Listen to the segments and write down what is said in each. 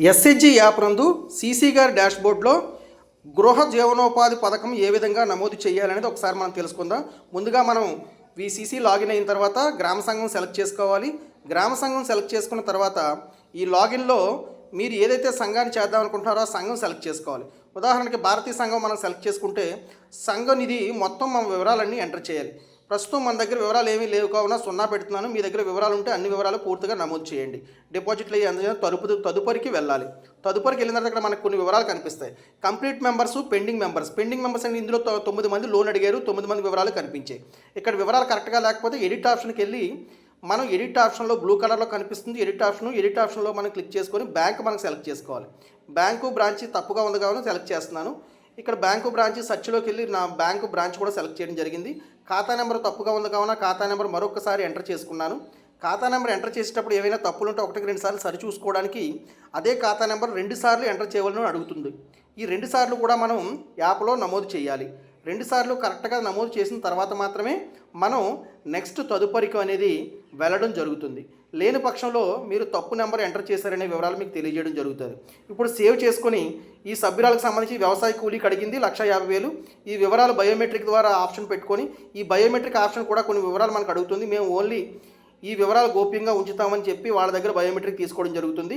SHG app నందు CC గారి డాష్బోర్డ్లో గృహ జీవనోపాధి పథకం ఏ విధంగా నమోదు చేయాలనేది ఒకసారి మనం తెలుసుకుందాం. ముందుగా మనం విసిసి లాగిన్ అయిన తర్వాత గ్రామ సంఘం సెలెక్ట్ చేసుకోవాలి. గ్రామ సంఘం సెలెక్ట్ చేసుకున్న తర్వాత ఈ లాగిన్లో మీరు ఏదైతే సంఘాన్ని చేద్దాం అనుకుంటున్నారో ఆ సంఘం సెలెక్ట్ చేసుకోవాలి. ఉదాహరణకి భారతీయ సంఘం మనం సెలెక్ట్ చేసుకుంటే సంఘం నిధి మొత్తం మన వివరాలన్నీ ఎంటర్ చేయాలి. ప్రస్తుతం మన దగ్గర వివరాలు ఏమీ లేవు కావున సున్నా పెడుతున్నాను. మీ దగ్గర వివరాలు ఉంటే అన్ని వివరాలు పూర్తిగా నమోదు చేయండి. డిపాజిట్లు అయ్యి అందులో తదుపు తదుపరికి వెళ్ళాలి. తదుపరికి వెళ్ళిన తర్వాత ఇక్కడ మనకు కొన్ని వివరాలు కనిపిస్తాయి. Complete members pending members. Pending members అంటే ఇందులో తొమ్మిది మంది లోన్ అడిగారు. తొమ్మిది మంది వివరాలు కనిపించాయి. ఇక్కడ వివరాలు కరెక్ట్గా లేకపోతే ఎడిట్ ఆప్షన్కి వెళ్ళి మనం ఎడిట్ ఆప్షన్లో బ్లూ కలర్లో కనిపిస్తుంది. ఎడిట్ ఆప్షన్ ఎడిట్ ఆప్షన్లో మనం క్లిక్ చేసుకొని బ్యాంక్ మనం సెలెక్ట్ చేసుకోవాలి. బ్యాంకు బ్రాంచ్ తప్పుగా ఉంది కావాలని సెలెక్ట్ చేస్తున్నాను. ఇక్కడ బ్యాంకు బ్రాంచ్ సర్చ్లోకి వెళ్ళి నా బ్యాంకు బ్రాంచ్ కూడా సెలెక్ట్ చేయడం జరిగింది. ఖాతా నెంబర్ తప్పుగా ఉంది కావున ఖాతా నెంబర్ మరొకసారి ఎంటర్ చేసుకున్నాను. ఖాతా నెంబర్ ఎంటర్ చేసేటప్పుడు ఏవైనా తప్పులు ఉంటే ఒకటికి రెండు సార్లు సరి చూసుకోవడానికి అదే ఖాతా నెంబర్ రెండు సార్లు ఎంటర్ చేయవలని అడుగుతుంది. ఈ రెండు సార్లు కూడా మనం యాప్లో నమోదు చేయాలి. రెండుసార్లు కరెక్ట్గా నమోదు చేసిన తర్వాత మాత్రమే మనం నెక్స్ట్ తదుపరికి అనేది వెళ్ళడం జరుగుతుంది. లేని పక్షంలో మీరు తప్పు నెంబర్ ఎంటర్ చేశారనే వివరాలు మీకు తెలియజేయడం జరుగుతుంది. ఇప్పుడు సేవ్ చేసుకొని ఈ సభ్యురాలకు సంబంధించి వ్యవసాయ కూలీ కడిగింది లక్ష యాభై వేలు. ఈ వివరాలు బయోమెట్రిక్ ద్వారా ఆప్షన్ పెట్టుకొని ఈ బయోమెట్రిక్ ఆప్షన్ కూడా కొన్ని వివరాలు మనకు అడుగుతుంది. మేము ఓన్లీ ఈ వివరాలు గోప్యంగా ఉంచుతామని చెప్పి వాళ్ళ దగ్గర బయోమెట్రిక్ తీసుకోవడం జరుగుతుంది.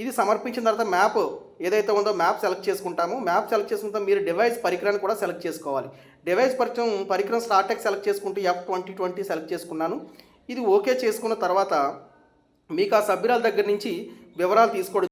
ఇది సమర్పించిన తర్వాత మ్యాప్ ఏదైతే ఉందో మ్యాప్ సెలెక్ట్ చేసుకుంటాము. మ్యాప్ సెలెక్ట్ చేసుకున్న మీరు డివైస్ పరికరాన్ని కూడా సెలెక్ట్ చేసుకోవాలి. డివైస్ పరిచయం పరికరం స్టార్టెక్ సెలెక్ట్ చేసుకుంటూ ఎఫ్ ట్వంటీ ట్వంటీ సెలెక్ట్ చేసుకున్నాను. ఇది ఓకే చేసుకున్న తర్వాత మీకు ఆ సభ్యురాల దగ్గర నుంచి వివరాలు తీసుకోవడం